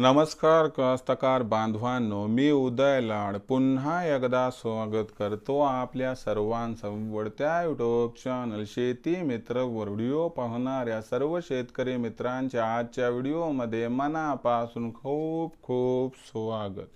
नमस्कार कास्तकार बांधवांनो मी उदय लाड. पुन्हा एकदा स्वागत करतो आपल्या सर्वांसमोरत्या युट्यूब चॅनल शेती मित्र व्हिडिओ पाहणाऱ्या सर्व शेतकरी मित्रांच्या आजच्या व्हिडिओमध्ये मनापासून खूप खूप स्वागत.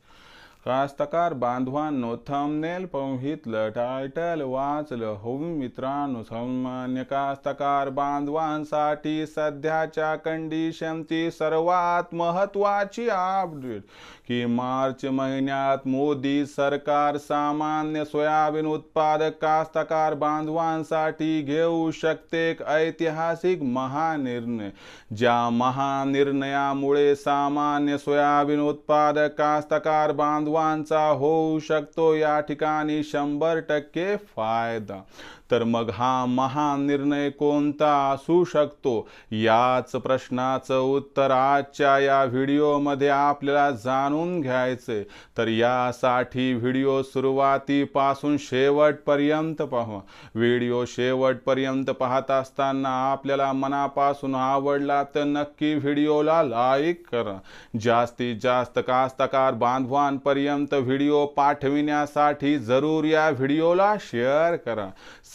कास्तकार बांधवांनो थंबनेल पाहितलं टायटल वाचलं. हो मित्रांनो सामान्य कास्तकार बांधवांसाठी सध्याच्या कंडिशनची सर्वात महत्वाची अपडेट की मार्च महिन्यात मोदी सरकार सामान्य सोयाबीन उत्पादक कास्तकार बांधवांसाठी घेऊ शकते एक ऐतिहासिक महानिर्णय. ज्या महानिर्णयामुळे सामान्य सोयाबीन उत्पादक कास्तकार बांधव बांधवांचा होऊ शकतो या ठिकाणी शंभर टक्के फायदा. तर मग हा महान निर्णय कोणता असू शकतो? याच प्रश्नाचं उत्तर आजच्या या व्हिडिओमध्ये आपल्याला जाणून घ्यायचे तर यासाठी व्हिडिओ सुरुवातीपासून शेवटपर्यंत पहा व्हिडिओ शेवटपर्यंत पाहत असताना आपल्याला मनापासून आवडला तर नक्की व्हिडिओला लाईक करा. जास्तीत जास्त कास्तकार बांधवांपर्यंत व्हिडिओ पाठविण्यासाठी जरूर या व्हिडिओला शेअर करा.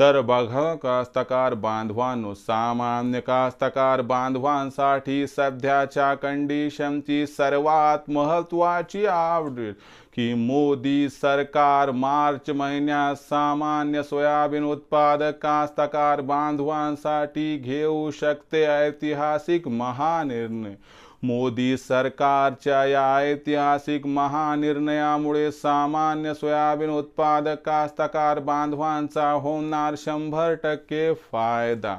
तर बघा कास्तकार बांधवांनो सामान्य कास्तकार बांधवांसाठी सध्याच्या कंडिशनची सर्वात महत्वाची आवडेल की मोदी सरकार मार्च महिन्यात सामान्य सोयाबीन उत्पादक कास्तकार बांधवांसाठी घेऊ शकते ऐतिहासिक महानिर्णय. मोदी सरकारच्या या ऐतिहासिक महानिर्णयामुळे सामान्य सोयाबीन उत्पादक कास्तकार बांधवांचा होणार शंभर टक्के फायदा.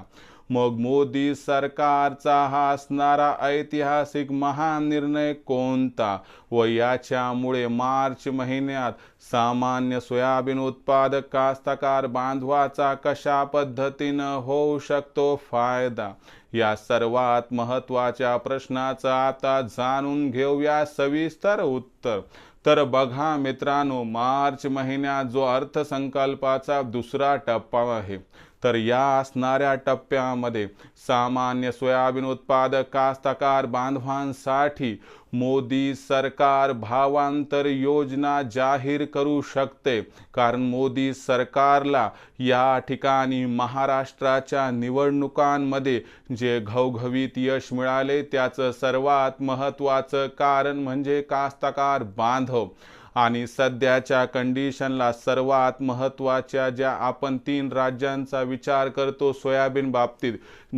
मग मोदी सरकारचा हा असणारा ऐतिहासिक महान निर्णय कोणता? व याच्यामुळे मार्च महिन्यात सामान्य सोयाबीन उत्पादक कास्तकार बांधवाचा कशा पद्धतीनं होऊ शकतो फायदा? या सर्वात महत्त्वाच्या प्रश्नाचं आता जाणून घेऊया सविस्तर उत्तर. तर बघा मित्रांनो मार्च महिन्यात जो अर्थसंकल्पाचा दुसरा टप्पा आहे तर या असणाऱ्या टप्प्यामध्ये सामान्य सोयाबीन उत्पादक कास्तकार बांधवांसाठी मोदी सरकार भावांतर योजना जाहीर करू शकते. कारण मोदी सरकारला या ठिकाणी महाराष्ट्राच्या निवडणुकांमध्ये जे घवघवीत यश मिळाले त्याचं सर्वात महत्त्वाचं कारण म्हणजे कास्तकार बांधव. आणि सध्याच्या कंडिशनला सर्वात महत्त्वाच्या ज्या आपण तीन राज्यांचा विचार करतो सोयाबीन बाबतीत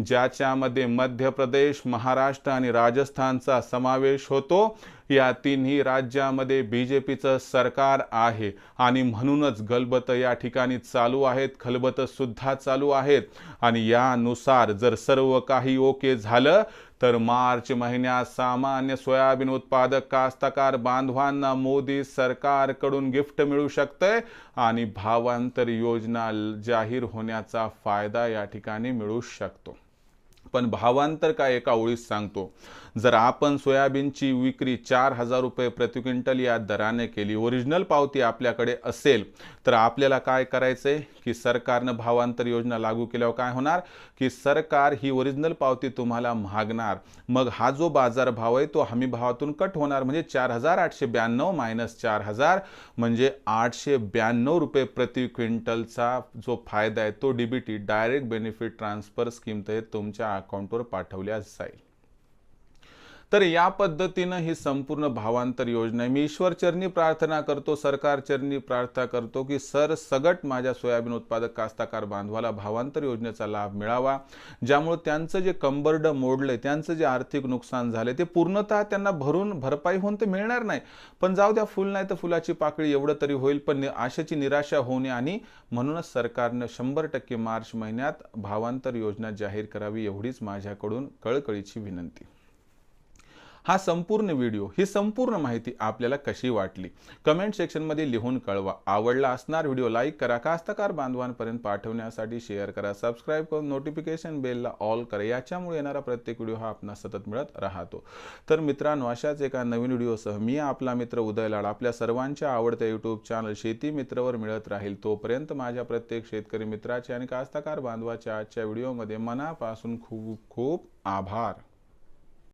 ज्याच्यामध्ये मध्य प्रदेश महाराष्ट्र आणि राजस्थानचा समावेश होतो या तिन्ही राज्यामध्ये बी जे पीचं सरकार आहे. आणि म्हणूनच गलबत या ठिकाणी चालू आहेत खलबतंसुद्धा चालू आहेत. आणि यानुसार जर सर्व काही ओके झालं तर मार्च महिन्यात सामान्य सोयाबीन उत्पादक कास्तकार बांधवांना मोदी सरकारकडून गिफ्ट मिळू शकते आणि भावांतर योजना जाहीर होण्याचा फायदा या ठिकाणी मिळू शकतो. पण भावांतर काय एका ओळीत सांगतो. जर आपण सोयाबीनची विक्री चार हजार रुपये प्रति क्विंटल या दराने केली ओरिजिनल पावती आपल्याकडे असेल तर आपल्याला काय करायचंय? की सरकारनं भावांतर योजना लागू केल्यावर काय होणार? की सरकार ही ओरिजिनल पावती तुम्हाला मागणार. मग हा जो बाजार भाव आहे तो हमी भावातून कट होणार. म्हणजे चार हजार आठशे ब्याण्णव मायनस चार हजार म्हणजे आठशे ब्याण्णव रुपये प्रति क्विंटलचा जो फायदा आहे तो DBT direct benefit transfer scheme तुमच्या अकाउंटवर पाठवल्या जाईल. तर या पद्धतीनं ही संपूर्ण भावांतर योजना आहे. मी ईश्वर चरणी प्रार्थना करतो सरकार चरणी प्रार्थना करतो की सर सगट माझ्या सोयाबीन उत्पादक कास्ताकार बांधवाला भावांतर योजनेचा लाभ मिळावा ज्यामुळे त्यांचं जे कंबरड मोडलंय त्यांचं जे आर्थिक नुकसान झाले ते पूर्णतः त्यांना भरून भरपाई होऊन ते मिळणार नाही. पण जाऊ द्या फुल नाही तर फुलाची पाकळी एवढं तरी होईल पण आशेची निराशा होणे आणि म्हणूनच सरकारनं शंभर टक्के मार्च महिन्यात भावांतर योजना जाहीर करावी एवढीच माझ्याकडून कळकळीची विनंती. हा संपूर्ण व्हिडिओ ही संपूर्ण माहिती आपल्याला कशी वाटली? कमेंट सेक्शनमध्ये लिहून कळवा. आवडला असणार व्हिडिओ लाईक करा. कास्तकार बांधवांपर्यंत पाठवण्यासाठी शेअर करा. सबस्क्राईब करून नोटिफिकेशन बेलला ऑल करा. याच्यामुळे येणारा प्रत्येक व्हिडिओ हा आपणास सतत मिळत राहतो. तर मित्रांनो अशाच एका नवीन व्हिडिओसह मी आपला मित्र उदय लाड आपल्या सर्वांच्या आवडत्या यूट्यूब चॅनल शेती मित्रवर मिळत राहील. तोपर्यंत माझ्या प्रत्येक शेतकरी मित्राचे आणि कास्तकार बांधवाच्या आजच्या व्हिडिओमध्ये मनापासून खूप खूप आभार.